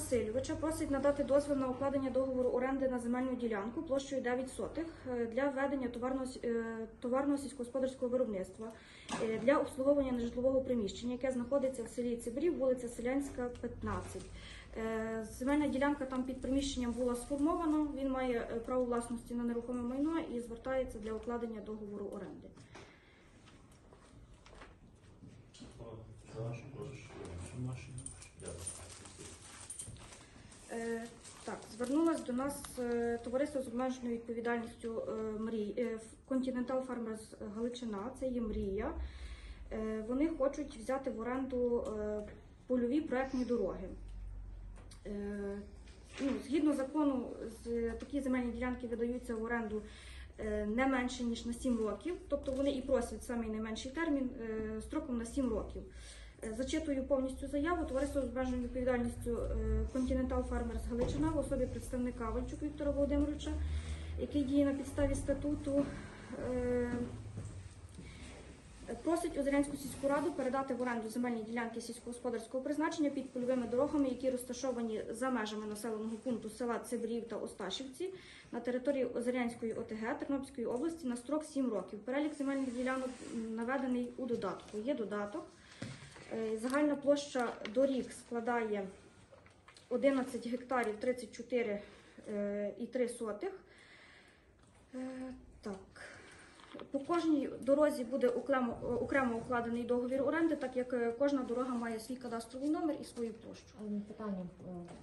Васильовича просить надати дозвіл на укладення договору оренди на земельну ділянку площею 9 сотих е, для ведення товарного, е, товарного сільськогосподарського виробництва е, для обслуговування нежитлового приміщення, яке знаходиться в селі Цибрів, вулиця Селянська, 15. Е, Земельна ділянка там під приміщенням була сформована. Він має право власності на нерухоме майно і звертається для укладення договору оренди. Е, Так, звернулась до нас е, товариство з обмеженою відповідальністю е, мрій е, Continental Farmers Галичина, це є мрія. Е, Вони хочуть взяти в оренду е, польові проектні дороги. Е, Ну, згідно закону, такі земельні ділянки видаються в оренду е, не менше ніж на 7 років, тобто вони і просять самий найменший термін е, строком на 7 років. Зачитую повністю заяву. Товариство з обмеженою відповідальністю Continental Farmers Галичина в особі представника Вальчук Віктора Володимировича, який діє на підставі статуту. е, Просить Озерянську сільську раду передати в оренду земельні ділянки сільськогосподарського призначення під польовими дорогами, які розташовані за межами населеного пункту села Цибрів та Осташівці на території Озерянської ОТГ Тернопільської області на строк 7 років. Перелік земельних ділянок наведений у додатку. Є додаток. Е, Загальна площа доріг складає 11 гектарів 34 е, і 3 сотих. Е, Так. По кожній дорозі буде окремо, окремо укладений договір оренди, так як кожна дорога має свій кадастровий номер і свою площу. Питання,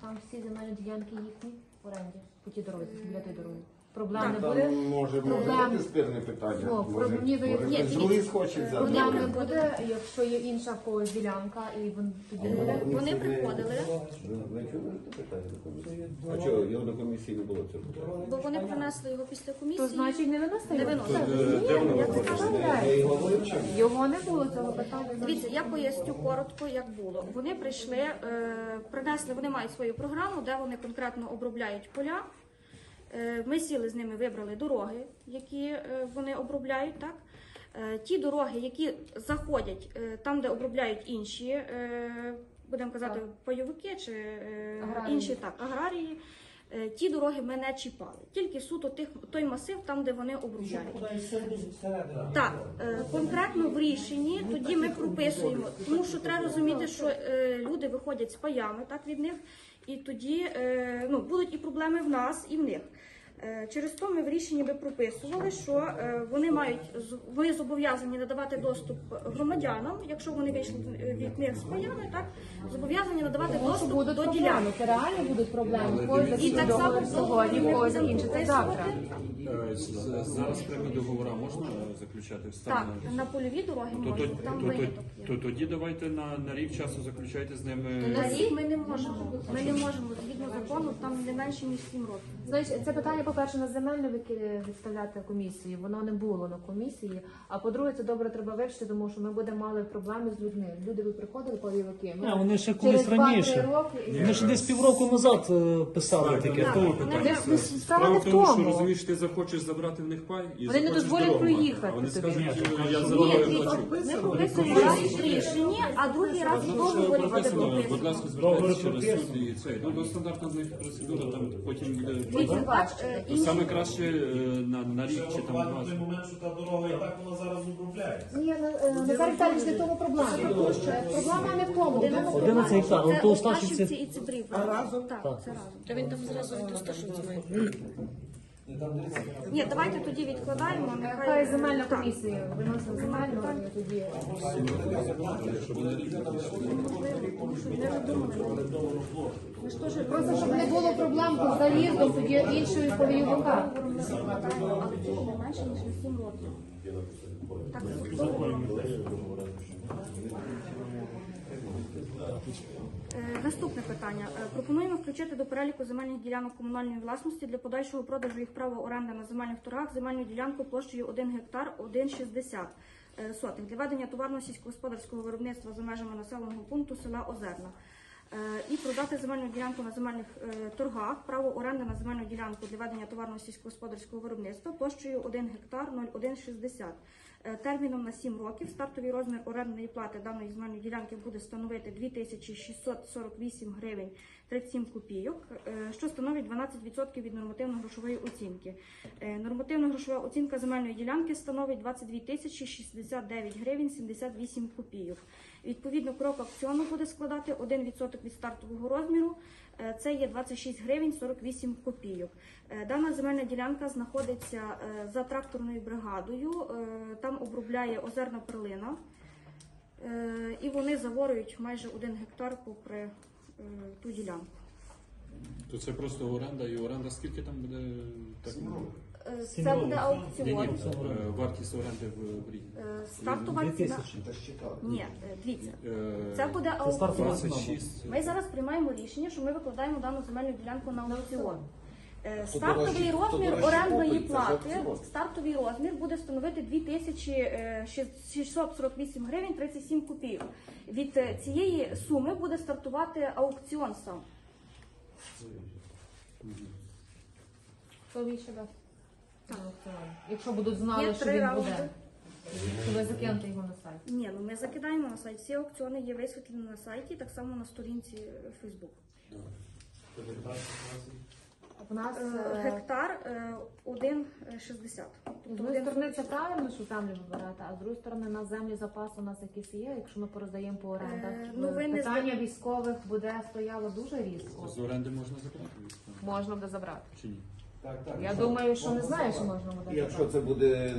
там всі земельні ділянки їхні в оренді по тій дорозі, біля тої дороги. Проблем не буде? Може, може бути спірне питання. О, Може, ні, ви- може ні, хтось другий схоче взяти. Проблем не буде, якщо є інша в когось ділянка, і він тоді буде. Ну, Вони приходили. Ви ви чули це питання до комісії? А чого, його до комісії не було цього питання? Бо вони принесли його після комісії. То значить не виносили? Не виносили. Ні, я це кажу. його вивчив. Його не було цього питання. Дивіться, я поясню коротко, як було. Вони прийшли, е, принесли, вони мають свою програму, де вони конкретно обробляють поля. Е, Ми сіли з ними, вибрали дороги, які е, вони обробляють. Так? Е, Ті дороги, які заходять там, де обробляють інші, будемо казати, Так. пайовики чи Аграрії. інші так, аграрії. Ті дороги ми не чіпали, тільки суто тих, той масив, там, де вони обробляють. Так, конкретно в рішенні тоді ми прописуємо, тому що треба розуміти, що люди виходять з паями так від них, і тоді е, ну, будуть і проблеми в нас, і в них. Е, Через то ми в рішенні би прописували, що е, вони мають з- вони зобов'язані надавати доступ громадянам, якщо вони вийшли від них з паями, так зобов'язані надавати Тому доступ до проблеми, ділянок. це реально будуть проблеми. І так само сьогодні, когось інше. Це завтра. Е, Зараз прямі договори можна заключати Так, на польові дороги То, можна, то, там то, виняток є. то, тоді давайте на, на рік часу заключайте з ними. На рік ми не можемо. Ми не можемо згідно закону, там не менше ніж 7 років. Значить, це питання, по-перше, на земельне вики- відставляти комісії. Воно не було на комісії. А по-друге, це добре треба вивчити, тому що ми будемо мали проблеми з людьми. Люди ви приходили пайовики. А, вони ще через колись 2-3 раніше. роки. і- Вони ж десь півроку назад е, писали таке. Так, вони вже- Не- Справа Справа в не в тому, що тому. розумієш, ти захочеш забрати в них пай і Вони не захочеш дозволять дорогу проїхати А Вони тобі. скажуть, Ні, я за Ні, дорогою дивіться, плачу. ми прописуємо раз в а другий раз в договорі буде Прописано, будь ласка, звертайтеся через суд і це. Ну, то стандартна в них процедура, там потім буде. Дивіться, е, То інші- Саме краще е, на, на рік чи там два. той момент, що та дорога і так вона зараз обробляється. Ні, ну, е, Назар Віталійович, не в тому проблема. Проблема не в тому. В тому 11 гектар, але то Осташівці Осташівці. і Цибрів. разом? Так, це разом. Та він там зразу від Осташівця має. Ні, давайте тоді відкладаємо. Хай Нехай земельна комісія виносить земельну, тоді. Просто щоб не було проблем з заїздом тоді іншої це не менше ніж на 7 років. Так, Наступне питання. Е, Пропонуємо включити до переліку земельних ділянок комунальної власності для подальшого продажу їх права оренди на земельних торгах земельну ділянку площею 1 гектар 1,60 е, сотих для ведення товарного сільськогосподарського виробництва за межами населеного пункту села Озерна. Е, І продати земельну ділянку на земельних е, торгах, право оренди на земельну ділянку для ведення товарного сільськогосподарського виробництва площею 1 гектар 0,160 е, терміном на 7 років. Стартовий розмір орендної плати даної земельної ділянки буде становити 2648 гривень 37 копійок, е, що становить 12% від нормативно-грошової оцінки. Е, Нормативно-грошова оцінка земельної ділянки становить 22 тисячі 69 гривень 78 копійок. Відповідно, крок аукціону буде складати 1% від стартового розміру. Е, Це є 26 гривень 48 копійок. Е, Дана земельна ділянка знаходиться е, за тракторною бригадою. Там обробляє озерна перлина. І вони заворюють майже один гектар попри ту ділянку. То це просто оренда, і оренда скільки там буде так? Це буде Ні, ні, аукціон. е, вартість оренди в рік. Е, Стартова ціна. Ні, е, дивіться. Це буде аукціон. Ми зараз приймаємо рішення, що ми викладаємо дану земельну ділянку на аукціон. Стартовий розмір орендної плати, стартовий розмір буде становити 2648 гривень 37 копійок. Від цієї суми буде стартувати аукціон сам. Хто більше дасть? На аукціоні? Якщо будуть знали, Є що три він раунди. буде, то ви закинете його на сайт. Ні, ну ми закидаємо на сайт. Всі аукціони є висвітлені на сайті, так само на сторінці Facebook. У нас Е, е, Гектар е, 1,60. з Тобто однієї один сторони це правильно, що землю вибирати, а з другої сторони на землі запас у нас якийсь є, якщо ми пороздаємо по орендах. Е, ну, ви не Питання зна- військових буде стояло дуже різко. З оренди можна забрати військово? Можна буде забрати. Чи ні? Так, так. Я думаю, що не знаю, що можна буде Якщо це буде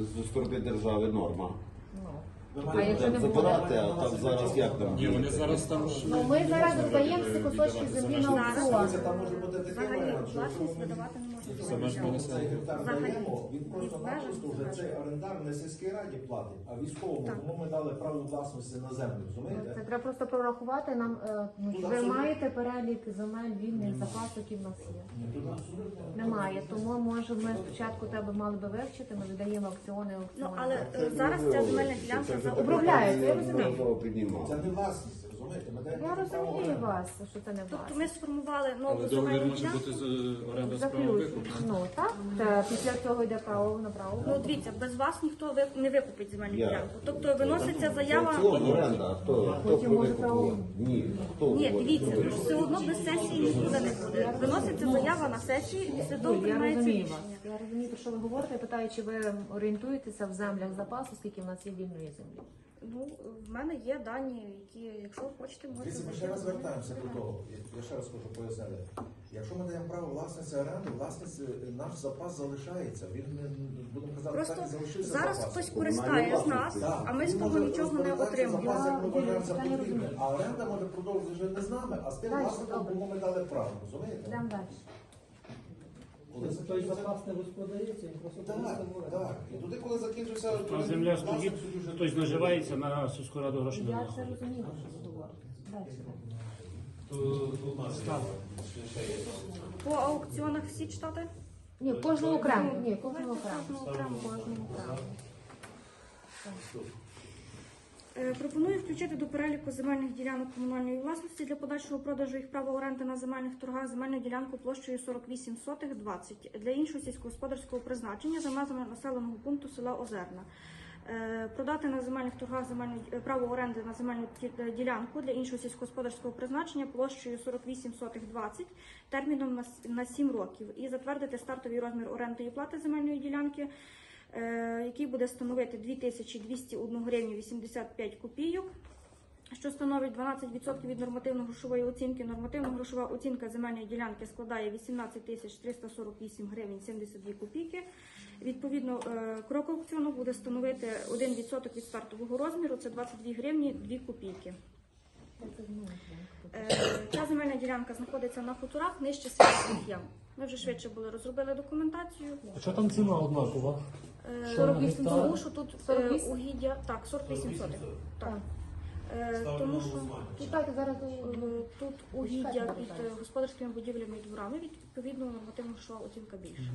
з зі сторони держави норма. Ну. Ви А маєте якщо не буде? забирати, а там зараз як там? Ні, вони зараз там ж Ну, ми зараз додаємо ці кусочки землі на аукціон. Це там може бути такий Взагалі варіант, що власність ми видавати не він просто напросто вже цей орендар не сільській раді платить, а військовому. Так. Тому ми дали право власності на землю, Це розумієте? треба просто прорахувати нам. е, ну, Тут Ви абсолютно- маєте перелік земель вільних запас, які в нас є. Ні, тут абсолютно Немає, тому може ми спочатку тебе мали би вивчити, ми видаємо аукціони, Ну, аукціони. але е, зараз ця земельна ділянка за Обробляється, я розумію. Це не власність, розумієте? Ми даємо Я право розумію оренди. вас, що це не Тобто вас. ми сформували нову Але договір земельну може ділянку. бути з е, оренда з правом викупу. Ну так, Та після цього йде право на право. Ну, дивіться, без вас ніхто ви- не викупить земельну Я. ділянку. Тобто виноситься заява. Аукціон, оренда, а хто, хто Потім може право. Ні, хто Ні, говорить? дивіться, все одно без сесії нікуди не буде. Виноситься заява на сесію, і того Я приймається розумію вас. рішення. Я розумію, про що ви говорите. Я питаю, чи ви орієнтуєтеся в землях запасу, скільки в нас є вільної землі. Ну, в мене є дані, які, якщо хочете, можете Дивіться, ми ще раз звертаємося до того. Я ще раз хочу пояснити. Якщо ми даємо право власниці оренди, власниць е, наш запас залишається. Він не будемо казати, Просто так і залишився зараз запас. хтось користає з нас. Так, а ми з він того може нічого не розпоряджатися отримуємо. запас, як Я- вважаємо за я не потрібне. розумію. А оренда може продовжити вже не з нами, а з тим Дальше, власником, добре. кому ми дали право. Розумієте? Йдемо далі. Коли Той запас не господарюється, він просто Так, просто так. І туди, коли закінчився... А земля стоїть, хтось наживається на сільську раду гроші не Я це розумію, що ви говорите. Далі. По аукціонах всі читати? Ні, кожного окремо. Ні, кожного окремо. Кожного окремо. Кожного окремо. Е, Пропоную включити до переліку земельних ділянок комунальної власності для подальшого продажу їх права оренди на земельних торгах земельну ділянку площею 48 сотих 20 для іншого сільськогосподарського призначення за межами населеного пункту села Озерна. Е, Продати на земельних торгах земельну е, право оренди на земельну ділянку для іншого сільськогосподарського призначення площею 48 сотих 20 терміном на с- 7 років і затвердити стартовий розмір орендної плати земельної ділянки який буде становити 2201 гривню 85 копійок, що становить 12% від нормативно-грошової оцінки. Нормативно-грошова оцінка земельної ділянки складає 18 тисяч 348 гривень 72 копійки. Відповідно, е, крок аукціону буде становити 1% від стартового розміру, це 22 гривні 2 копійки. Е, Ця земельна ділянка знаходиться на хуторах нижче селищних ям. Ми вже швидше були розробили документацію. Що там ціна однакова? Е, Що, 48 гектар? Тому що тут 48? 48? угіддя, так, 48 сотих. Так. Е, Тому на що голосування. Читайте зараз. е, тут угіддя під е, господарськими будівлями і дворами, відповідно нормативно грошова оцінка більша.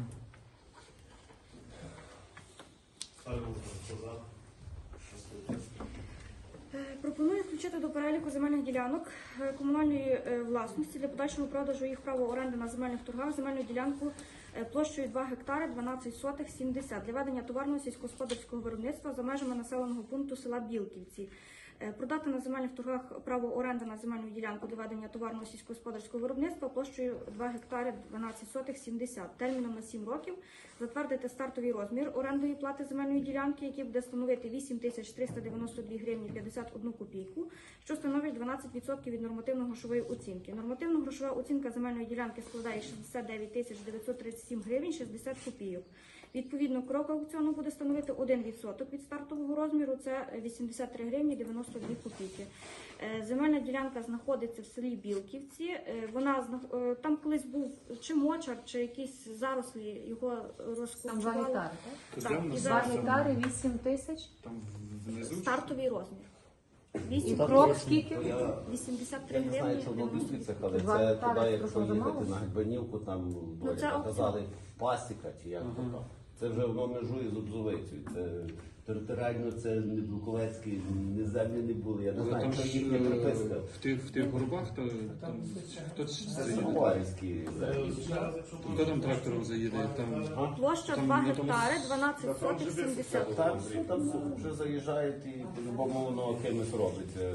Пропоную включити до переліку земельних ділянок е, комунальної е, власності для подальшого продажу їх права оренди на земельних торгах земельну ділянку е, площею 2 гектари 12 сотих 70 для ведення товарного сільськогосподарського виробництва за межами населеного пункту села Білківці. Е, Продати на земельних торгах право оренди на земельну ділянку для ведення товарного сільськогосподарського виробництва площею 2 гектари 12 сотих 70 терміном на 7 років. Затвердити стартовий розмір орендної плати земельної ділянки, який буде становити 8 тисяч 392 гривні 51 копійку, що становить 12% від нормативно-грошової оцінки. Нормативно-грошова оцінка земельної ділянки складає 69 тисяч 937 гривень 60 копійок. Відповідно, крок аукціону буде становити 1% від стартового розміру, це 83 гривні 92 копійки. Е, Земельна ділянка знаходиться в селі Білківці. Е, Вона е, там колись був чи мочар, чи якісь зарослі його Там 2 розкорчували. гектари, так? Так, і 2 гектари, 8 тисяч. Там внизу. стартовий розмір. 8 крок скільки? Я, 83 я не знаю, гривні. що воно 90. але це туди, якщо просто замало? їхати на Гальбанівку, там Ну, казали пасіка чи як то Ага. Це вже воно межує з Обзовицею. Це територіально це не Буковецький, не землі не були. Я не Але знаю, там що ж їхня е, приписка. в тих, в тих горбах, то там хтось Це заїде. Землі. Хто там трактором заїде? Там Площа Там 2 на тому- гектари, 12 сотих 70. Там, там вже заїжджають і по-любому воно кимось робиться.